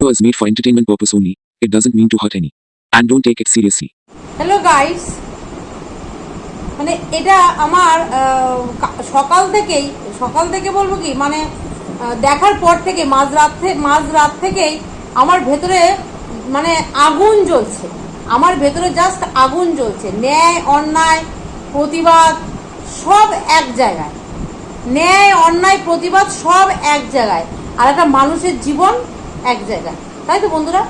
was made for entertainment purpose only. It doesn't mean to hurt any. And don't take it seriously. Hello guys মানে এটা আমার সকাল থেকেই, সকাল থেকে বলব কি মানে দেখার পর থেকে মাঝরাত থেকে মাঝরাত থেকেই আমার ভেতরে মানে আগুন জ্বলছে আমার ভেতরে জাস্ট আগুন জ্বলছে ন্যায়, অন্যায়, প্রতিবাদ, সব এক জায়গায় ন্যায়, অন্যায়, প্রতিবাদ সব এক জায়গায়। আর একটা মানুষের জীবন এক জায়গায়। তাই তো বন্ধুরা?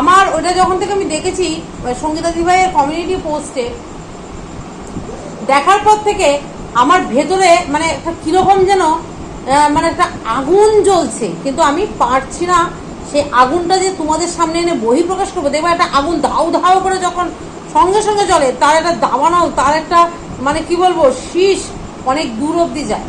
আমার ওটা যখন থেকে আমি দেখেছি সঙ্গীতা দিভাইয়ের কমিউনিটি পোস্টে দেখার পর থেকে আমার ভেতরে মানে একটা কীরকম যেন মানে একটা আগুন জ্বলছে। কিন্তু আমি পারছি না সেই আগুনটা যে তোমাদের সামনে এনে বহিঃপ্রকাশ করব। দেখবে একটা আগুন ধাউ ধাউ করে যখন সঙ্গে সঙ্গে জ্বলে, তার একটা দাবানাও তার একটা মানে কি বলব, শীষ অনেক দূর অবধি যায়।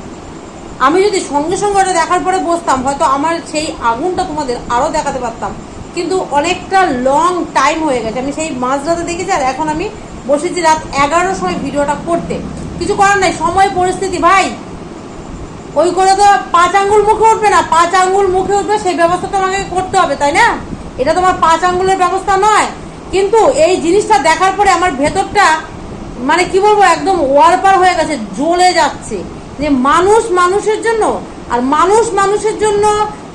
আমি যদি সঙ্গে সঙ্গে ওটা দেখার পরে বসতাম, হয়তো আমার সেই আগুনটা তোমাদের আরও দেখাতে পারতাম। কিন্তু অনেকটা লং টাইম হয়ে গেছে। আমি সেই মাঝরাতে দেখেছি আর এখন আমি বসেছি রাত এগারোটার সময় ভিডিওটা করতে। কিছু করার নাই, সময়, পরিস্থিতি, ভাই। ওই করে তো পাঁচ আঙ্গুল মুখে উঠবে না। পাঁচ আঙ্গুল মুখে উঠবে, সেই ব্যবস্থা তো আমাকে করতে হবে, তাই না? এটা তোমার পাঁচ আঙ্গুলের ব্যবস্থা নয়। কিন্তু এই জিনিসটা দেখার পরে আমার ভেতরটা মানে কি বলব, একদম ওয়ারপার হয়ে গেছে, জ্বলে যাচ্ছে। যে মানুষ মানুষের জন্য, আর মানুষ মানুষের জন্য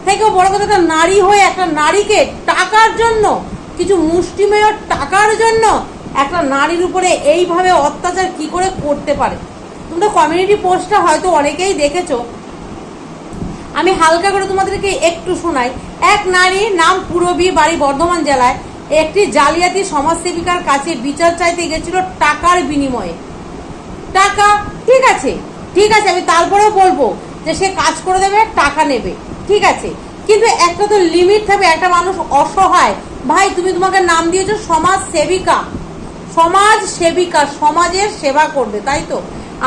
থেকেও বড় কথা একটা নারী হয়ে একটা নারীকে টাকার জন্য, কিছু মুষ্টিমেয় টাকার জন্য একটা নারীর উপরে এইভাবে অত্যাচার কি করে করতে পারে? তোমরা কমিউনিটি পোস্টটা হয়তো অনেকেই দেখেছ। আমি হালকা করে তোমাদেরকে একটু শোনাই। এক নারী নাম পুরবী, বাড়ি বর্ধমান জেলায়, একটি জালিয়াতি সমাজসেবিকার কাছে বিচার চাইতে গেছিল টাকার বিনিময়ে। টাকা ঠিক আছে ঠিক আছে, আমি তারপরেও বলব যে সে কাজ করে দেবে, টাকা নেবে, ঠিক আছে? কিন্তু একটা তো লিমিট থাকবে, একটা মানুষ অসহায়। ভাই, তুমি তোমাকে নাম দিয়েছ, সমাজ সেবিকা। সমাজ সেবিকা, সমাজের সেবা করবে, তাই তো?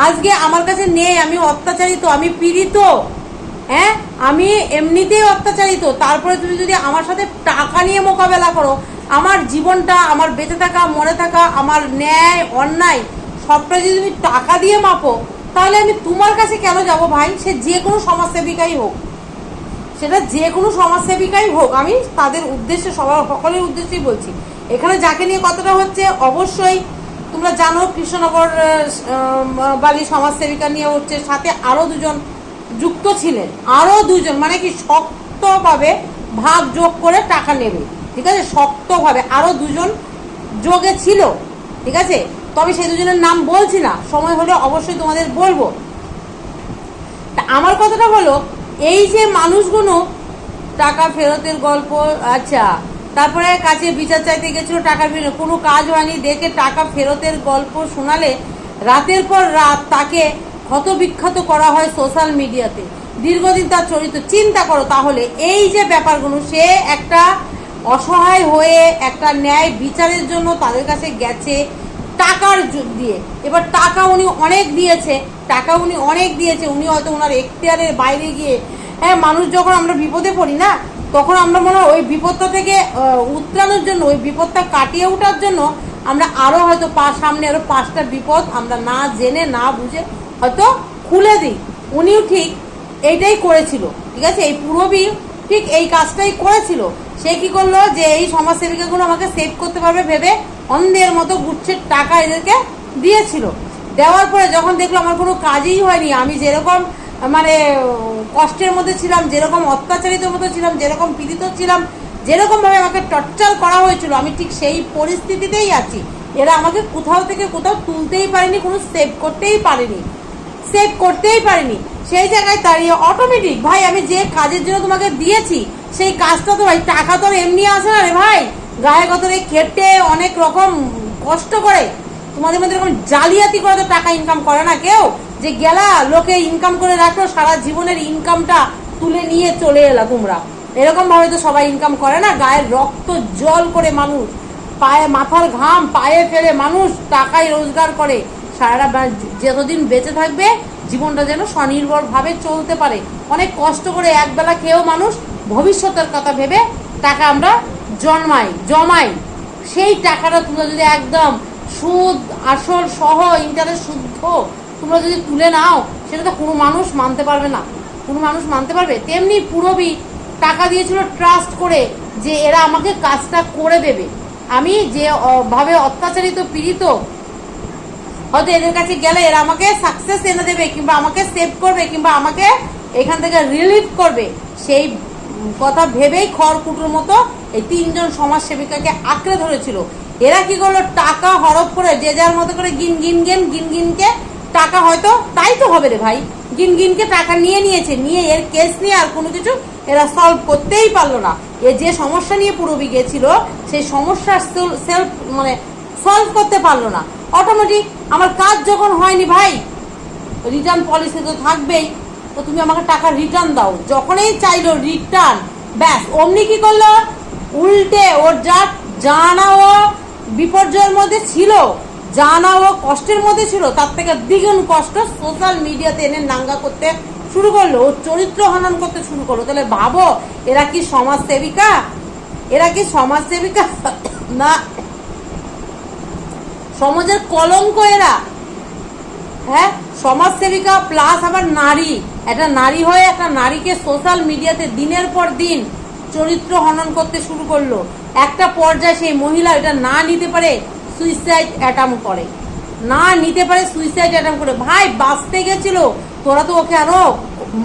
আজকে আমার কাছে নেই, আমি অত্যাচারিত, আমি পীড়িত। হ্যাঁ? আমি এমনিতেই অত্যাচারিত। তারপরে তুমি যদি আমার সাথে টাকা নিয়ে মোকাবেলা করো, আমার জীবনটা, আমার বেঁচে থাকা, মরে থাকা, আমার ন্যায়, অন্যায়, সবটা যদি তুমি টাকা দিয়ে মাপো তাহলে আমি তোমার কাছে কেন যাব ভাই? সে যে কোনো সমাজসেবিকাই হোক। সেটা যে কোনো সমাজসেবিকাই হোক, আমি তাদের উদ্দেশ্যে, সবার সকলের উদ্দেশ্যেই বলছি। এখানে যাকে নিয়ে কথাটা হচ্ছে, অবশ্যই তোমরা জানো কৃষ্ণনগর বালি সমাজসেবিকা নিয়ে হচ্ছে সাথে আরও দুজন যুক্ত ছিলেন। আরও দুজন মানে কি শক্তভাবে ভাগ যোগ করে টাকা নেবে। ঠিক আছে? শক্তভাবে আরও দুজন যোগে ছিল। ঠিক আছে? তবে সেই দুজনের নাম বলছি না। সময় হলে অবশ্যই তোমাদের বলব। তা আমার কথাটা হলো, এই যে মানুষগুলো টাকা ফেরতের গল্প আচ্ছা তারপরে কাছে বিচার চাইতে গেছিল টাকা ফেরত, কোনো কাজ হয়নি, দেখে টাকা ফেরতের গল্প শোনালে রাতের পর রাত তাকে ক্ষতবিখ্যাত করা হয় সোশ্যাল মিডিয়াতে। দীর্ঘদিন তার চরিত্র। চিন্তা করো তাহলে, এই যে ব্যাপারগুলো, সে একটা অসহায় হয়ে একটা ন্যায় বিচারের জন্য তাদের কাছে গেছে টাকার দিয়ে। এবার টাকা উনি অনেক দিয়েছে টাকা উনি অনেক দিয়েছে উনি হয়তো ওনার এখতিয়ারের বাইরে গিয়ে। হ্যাঁ মানুষ যখন আমরা বিপদে পড়ি না তখন আমরা মনে হয় ওই বিপদটা থেকে আহ, উতরানোর জন্য ওই বিপদটা কাটিয়ে ওঠার জন্য আমরা আরও হয়তো পা সামনে আরও পাঁচটা বিপদ আমরা না জেনে না বুঝে হয়তো খুলে দিই। উনিও ঠিক এইটাই করেছিল ঠিক আছে? এই পূরবী ঠিক এই কাজটাই করেছিল। সে কি করল যে এই সমাজসেবিকাগুলো আমাকে সেভ করতে পারবে ভেবে অন্ধের মতো গুচ্ছের টাকা এদেরকে দিয়েছিল। দেওয়ার পরে যখন দেখল আমার কোনো কাজই হয়নি, আমি যেরকম মানে কষ্টের মধ্যে ছিলাম, যেরকম অত্যাচারিত মতো ছিলাম, যেরকম পীড়িত ছিলাম, যেরকমভাবে আমাকে টর্চার করা হয়েছিল, আমি ঠিক সেই পরিস্থিতিতেই আছি। এরা আমাকে কোথাও থেকে কোথাও তুলতেই পারেনি, কোনো সেভ করতেই পারেনি। সেভ করতেই পারিনি। সেই জায়গায় দাঁড়িয়ে অটোমেটিক ভাই, আমি যে কাজের জন্য তোমাকে দিয়েছি, সেই কাজটা তো ভাই, টাকা তো এমনি আসে না রে ভাই। গায়ে গতরে খেটে অনেক রকম কষ্ট করে তোমাদের মধ্যে এরকম জালিয়াতি করে তো টাকা ইনকাম করে না কেউ? যে গেলা, লোকে ইনকাম করে রাখল, সারা জীবনের ইনকামটা তুলে নিয়ে চলে এলা তোমরা। এরকম ভাবে তো সবাই ইনকাম করে না? গায়ের রক্ত জল করে মানুষ, পায়ে মাথার ঘাম, পায়ে ফেলে মানুষ টাকায় রোজগার করে। সারাটা যতদিন বেঁচে থাকবে, জীবনটা যেন স্বনির্ভরভাবে চলতে পারে। অনেক কষ্ট করে একবেলা খেয়েও মানুষ ভবিষ্যতের কথা ভেবে টাকা আমরা জন্মাই জমাই সেই টাকাটা তোমরা যদি একদম সুদ, আসল সহ, ইন্টারেস্ট শুদ্ধ তোমরা যদি তুলে নাও, সেটা তো কোনো মানুষ মানতে পারবে না। কোনো মানুষ মানতে পারবে? তেমনি পুরবি টাকা দিয়েছিল ট্রাস্ট করে যে এরা আমাকে কাজটা করে দেবে। আমি যে ভাবে অত্যাচারিত, পীড়িত, হয়তো এদের কাছে গেলে এরা আমাকে সাকসেস এনে দেবে কিংবা আমাকে সেভ করবে কিংবা আমাকে এখান থেকে রিলিফ করবে। সেই কথা ভেবেই খড়কুটোর মতো এই তিনজন সমাজসেবিকাকে আঁকড়ে ধরেছিল। এরা কি করল? টাকা হরপ করে যে যার মতো করে গিন গিন গেন গিন গিনকে টাকা হয়তো তাই তো হবে রে ভাই। গিন গিনকে টাকা নিয়ে নিয়েছে, নিয়ে এর কেস নিয়ে আর কোনো কিছু এরা সলভ করতেই পারল না। এ যে সমস্যা নিয়ে পুরবি গেছিল, সেই সমস্যার সেলফ মানে সলভ করতে পারল না। অটোমেটিক আমার কাজ যখন হয়নি ভাই রিটার্ন পলিসি তো থাকবেই, তো তুমি আমাকে টাকা রিটার্ন দাও। যখনই চাইলো রিটার্ন ব্যাস, অমনি কি করল? উল্টে ওর যা জানা ও বিপর্যয়ের মধ্যে ছিল, জানা ও কষ্টের মধ্যে ছিল, তার থেকে দ্বিগুণ কষ্ট সোশ্যাল মিডিয়াতে এনে নাঙ্গা করতে শুরু করল, ওর চরিত্র হনন করতে শুরু করল। তাহলে ভাবো, এরা কি সমাজ সেবিকা এরা কি সমাজ সেবিকা না। সমাজের কলঙ্ক এরা। হ্যাঁ সমাজসেবিকা প্লাস আবার নারী। একটা নারী হয়ে একটা নারীকে সোশ্যাল মিডিয়াতে দিনের পর দিন চরিত্র হনন করতে শুরু করল। একটা পর্যায়ে সেই মহিলা এটা না নিতে পারে সুইসাইড অ্যাটাম করে। না নিতে পারে সুইসাইড অ্যাটাম করে। ভাই, বাঁচতে গেছিল। তোরা তো ওকে আরও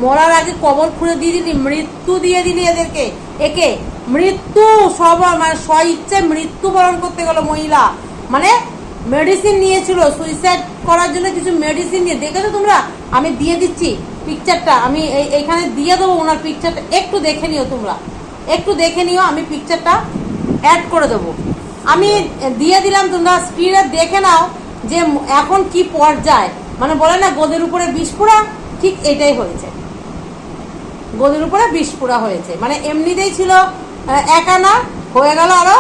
মরার আগে কবর খুঁড়ে দিয়ে দিলি, মৃত্যু দিয়ে দিলি এদেরকে। একে, মৃত্যু, সব মানে স্ব ইচ্ছে মৃত্যু বরণ করতে গেল মহিলা। মানে মেডিসিন নিয়েছিল সুইসাইড করার জন্য কিছু মেডিসিন নিয়ে। দেখেছ তোমরা? আমি দিয়ে দিচ্ছি পিকচারটা আমি এই, এইখানে দিয়ে দেবো ওনার পিকচারটা একটু দেখে নিও তোমরা। একটু দেখে নিও, আমি পিকচারটা অ্যাড করে দেবো। আমি দিয়ে দিলাম, তোমরা স্ক্রিনে দেখে নাও যে এখন কি পর্যায়। মানে বলে না, গোদের উপরে বিস্ফোরা ঠিক এটাই হয়েছে। গোদের উপরে বিস্ফোরা হয়েছে। মানে এমনিতেই ছিল এক আনা, হয়ে গেল আরও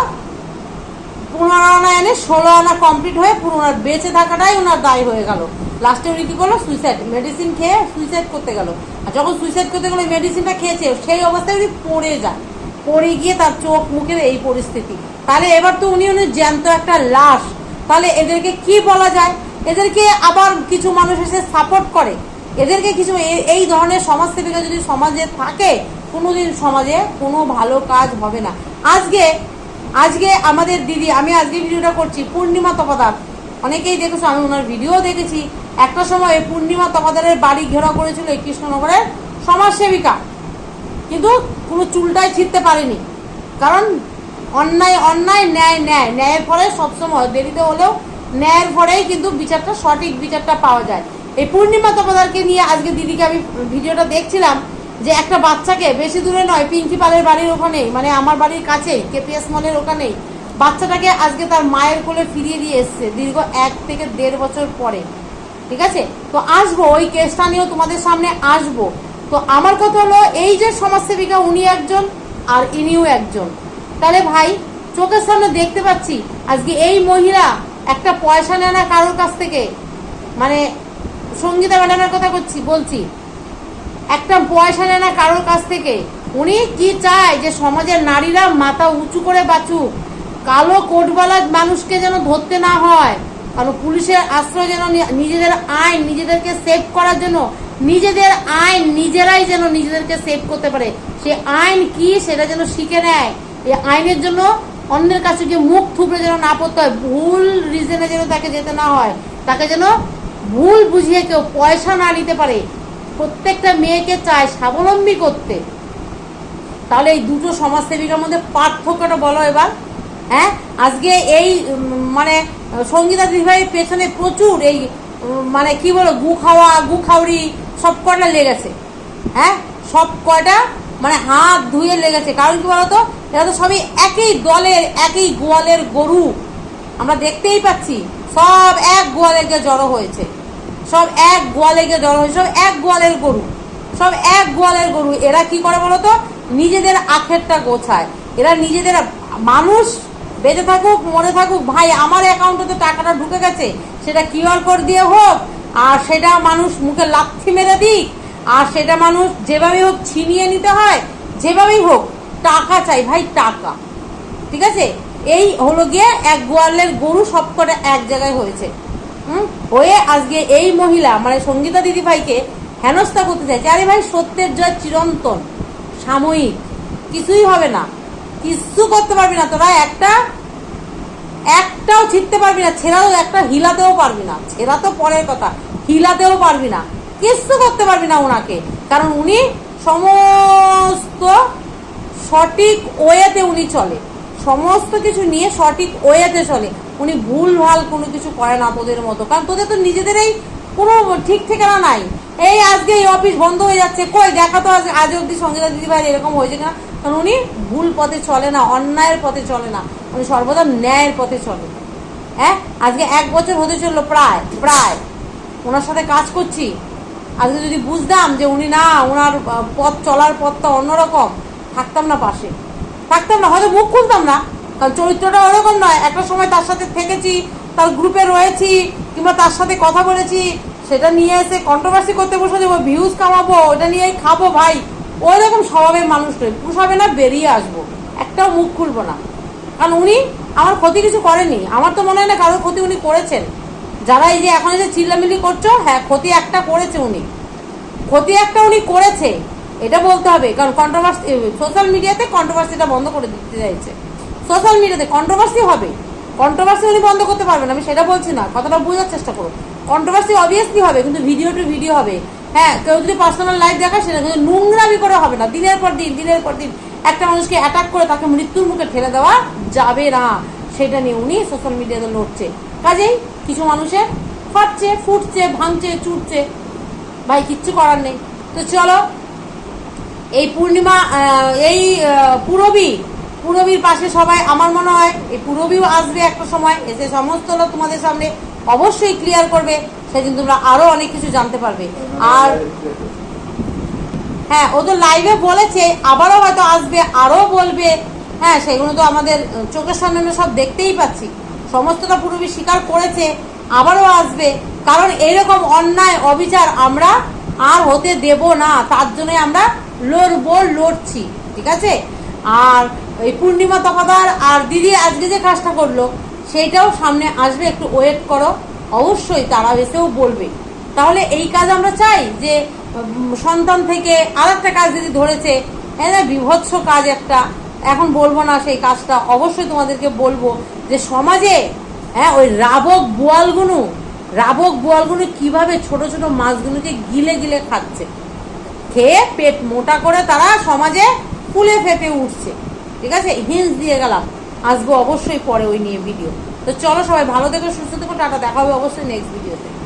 পনেরো আনা এনে ষোলো আনা কমপ্লিট হয়ে পুরো ওনার বেঁচে থাকাটাই ওনার দায় হয়ে গেল। লাস্টে উনি কি করল? সুইসাইড মেডিসিন খেয়ে সুইসাইড করতে গেল। আর যখন সুইসাইড করতে গেলো মেডিসিনটা খেয়েছে, সেই অবস্থায় উনি পড়ে যায় পড়ে গিয়ে তার চোখ মুখের এই পরিস্থিতি। তাহলে এবার তো উনি উনি জ্যান্ত একটা লাশ। তাহলে এদেরকে কি বলা যায়? এদেরকে আবার কিছু মানুষ এসে সাপোর্ট করে। এদেরকে কিছু এই ধরনের সমাজসেবিকা যদি সমাজে থাকে, কোনোদিন সমাজে কোনো ভালো কাজ হবে না। আজকে আজকে আমাদের দিদি, আমি আজকে ভিডিওটা করছি, পূর্ণিমা তপাদার। অনেকেই দেখেছ, আমি ওনার ভিডিও দেখেছি। একটা সময় পূর্ণিমা তপাদারের বাড়ি ঘেরা করেছিল এই কৃষ্ণনগরের সমাজসেবিকা কিন্তু কোনো চুলটাই ছিঁড়তে পারেনি। কারণ অন্যায় অন্যায়, ন্যায় ন্যায়। ন্যায়ের ফলে সবসময়, দেরিতে হলেও ন্যায়ের ফলেই কিন্তু বিচারটা, সঠিক বিচারটা পাওয়া যায়। এই পূর্ণিমা তপাদারকে নিয়ে আজকে দিদিকে আমি ভিডিওটা দেখছিলাম যে একটা বাচ্চাকে, বেশি দূরে নয়, পিঙ্কি পালের বাড়ির ওখানেই মানে আমার বাড়ির কাছেই, কেপিএস মলের ওখানেই, বাচ্চাটাকে আজকে তার মায়ের কোলে ফিরিয়ে দিয়ে এসছে, দীর্ঘ এক থেকে দেড় বছর পরে। ঠিক আছে? তো আসব, ওই কেসটা নিয়েও তোমাদের সামনে আসব। তো আমার কথা হলো, এই যে সমাজসেবিকা উনি একজন আর ইনিও একজন। তাহলে ভাই, চোখের সামনে দেখতে পাচ্ছি, আজকে এই মহিলা একটা পয়সা নেয় না কারোর কাছ থেকে। মানে সঙ্গীতা ম্যাডামের কথা করছি বলছি, একটা পয়সা নেয় না কারোর কাছ থেকে। উনি কি চায় যে সমাজের নারীরা মাথা উঁচু করে বাঁচুক? কালো কোটবালা মানুষকে যেন ধরতে না হয় কারণ পুলিশের আশ্রয় যেন নিজেদের আইন, নিজেদেরকে সেভ করার জন্য নিজেদের আইন নিজেরাই যেন নিজেদেরকে সেভ করতে পারে। সে আইন কি সেটা যেন শিখে নেয়। এই আইনের জন্য অন্যের কাছে গিয়ে মুখ থুবড়ে যেন না পড়তে হয়, ভুল রিজনে যেন তাকে যেতে না হয়, তাকে যেন ভুল বুঝিয়ে কেউ পয়সা না নিতে পারে। প্রত্যেকটা মেয়েকে চায় স্বাবলম্বী করতে। তাহলে এই দুটো সমাজসেবিকার মধ্যে পার্থক্যটা বলো এবার। হ্যাঁ? আজকে এই মানে সঙ্গীতা দিদিভাইয়ের পেছনে প্রচুর এই মানে কি বলো, গু খাওয়া, গু খাওড়ি সব কটা লেগেছে। হ্যাঁ? সব কটা মানে হাত ধুয়ে লেগেছে। কারণ কি বলতো? এরা তো সবই একই দলের, একই গোয়ালের গরু। আমরা দেখতেই পাচ্ছি, সব এক গোয়ালে গিয়ে জড়ো হয়েছে। সব এক গোয়ালে গিয়ে জড়ো হয়েছে, সব এক গোয়ালের গরু। সব এক গোয়ালের গরু। এরা কি করে বলতো? নিজেদের আখেরটা গোছায়। এরা নিজেদের মানুষ, বেঁচে থাকুক মনে থাকুক। ভাই, আমার অ্যাকাউন্টে তো টাকাটা ঢুকে গেছে। সেটা কিউআর কোড দিয়ে হোক আর সেটা মানুষ মুখে লাথি মেরে দিক, আর সেটা মানুষ যেভাবেই হোক ছিনিয়ে নিতে হয়, যেভাবেই হোক, টাকা চাই ভাই, টাকা। ঠিক আছে? এই হলো গিয়ে এক গোয়ালের গরু সবকটা এক জায়গায় হয়েছে। হুম? হয়ে আজকে এই মহিলা মানে সঙ্গীতা দিদিভাইকে হেনস্থা করতে চাইছে। আরে ভাই, সত্যের জয় চিরন্তন, সাময়িক। কিছুই হবে না। কিচ্ছু করতে পারবি না তোরা, একটা একটাও ছিটতে পারবি না ছেঁড়াও একটা, হিলাতেও পারবি না। ছেঁড়া তো পরের কথা, হিলাতেও পারবি না। কিচ্ছু করতে পারবি না ওনাকে। কারণ উনি সমস্ত সঠিক ওয়েতে উনি চলে। সমস্ত কিছু নিয়ে সঠিক ওয়েতে চলে। উনি ভুল ভালো কোনো কিছু করে না তোদের মতো। কারণ তোদের তো নিজেদেরই কোনো ঠিক ঠিকানা নাই। এই আজকে এই অফিস বন্ধ হয়ে যাচ্ছে। কই, দেখা তো আজ আজ অব্দি সঙ্গীতা দিদি ভাই এরকম হয়েছে কিনা? কারণ উনি ভুল পথে চলে না, অন্যায়ের পথে চলে না। উনি সর্বদা ন্যায়ের পথে চলে। হ্যাঁ? আজকে এক বছর হতে চলল প্রায় প্রায়। ওনার সাথে কাজ করছি। আজকে যদি বুঝতাম যে উনি না, ওনার পথ, চলার পথটা অন্যরকম, থাকতাম না পাশে। থাকতাম না, হয়তো মুখ খুলতাম না। কারণ চরিত্রটা ওরকম নয়। একটা সময় তার সাথে থেকেছি, তার গ্রুপে রয়েছি, কিংবা তার সাথে কথা বলেছি। সেটা নিয়ে এসে কন্ট্রোভার্সি করতে বসে যাব ভিউজ কামাবো, ওটা নিয়েই খাব ভাই। ওই রকম স্বভাবের মানুষ নয়। পুষাবে না, বেরিয়ে আসব। একটাও মুখ খুলবো না। কারণ উনি আমার ক্ষতি কিছু করেনি আমার তো মনে হয় না কারোর ক্ষতি উনি করেছেন। যারা এই যে এখন যে চিল্লামিল্লি করছ হ্যাঁ ক্ষতি একটা করেছে উনি। ক্ষতি একটা উনি করেছে। এটা বলতে হবে। কারণ কন্ট্রোভার্সি সোশ্যাল মিডিয়াতে কন্ট্রোভার্সিটা বন্ধ করে দিতে চাইছে। সোশ্যাল মিডিয়াতে কন্ট্রোভার্সি হবে। কন্ট্রোভার্সি উনি বন্ধ করতে পারবেন। আমি সেটা বলছি না। কথাটা বোঝার চেষ্টা করুন। কন্ট্রোভার্সি অবভিয়াসলি হবে, কিন্তু ভিডিও টু ভিডিও হবে। হ্যাঁ কেউ যদি পার্সোনাল লাইফ দেখায়, সেটা কিন্তু নোংরামি করে হবে না। দিনের পর দিন, দিনের পর দিন। একটা মানুষকে অ্যাটাক করে তাকে মৃত্যুর মুখে ঠেলে দেওয়া যাবে না। সেটা নিয়ে উনি সোশ্যাল মিডিয়াতে লড়ছে। কাজেই কিছু মানুষের ফাটছে, ফুটছে, ভাঙছে চুটছে ভাই, কিচ্ছু করার নেই। তো চলো, এই পূর্ণিমা এই পুরবী, পুরবীর পাশে সবাই, আমার মনে হয়, এই পুরবীও আসবে একটা সময়। এসে সমস্তটা তোমাদের সামনে অবশ্যই ক্লিয়ার করবে। সেদিন তোমরা আরও অনেক কিছু জানতে পারবে। আর হ্যাঁ ও তো লাইভে বলেছে, আবারও হয়তো আসবে আরও বলবে। হ্যাঁ সেগুলো তো আমাদের চোখের সামনে সব দেখতেই পাচ্ছি। সমস্তটা পুরবী স্বীকার করেছে, আবারও আসবে। কারণ এইরকম অন্যায়, অবিচার আমরা আর হতে দেব না, তার জন্যই আমরা লড়বো, লড়ছি, ঠিক আছে? আর এই পূর্ণিমা তফাদার আর দিদি আজকে যে কাজটা করল, সেইটাও সামনে আসবে, একটু ওয়েট করো। অবশ্যই তারা এসেও বলবে। তাহলে এই কাজ আমরা চাই যে সন্তান থেকে আর একটা কাজ যদি ধরেছে হ্যাঁ বিভৎস কাজ একটা, এখন বলব না সেই কাজটা, অবশ্যই তোমাদেরকে বলব যে সমাজে হ্যাঁ ওই রাবক বোয়ালগুলো রাবক বোয়ালগুলো কীভাবে ছোট ছোট মাছগুলোকে গিলে গিলে খাচ্ছে। খেয়ে পেট মোটা করে তারা সমাজে ফুলে ফেপে উঠছে। ঠিক আছে? হিন্স দিয়ে গেলাম। আসব অবশ্যই পরে ওই নিয়ে ভিডিও তো চলো সবাই ভালো থেকো সুস্থ থেকো টাটা দেখা হবে অবশ্যই নেক্সট ভিডিওতে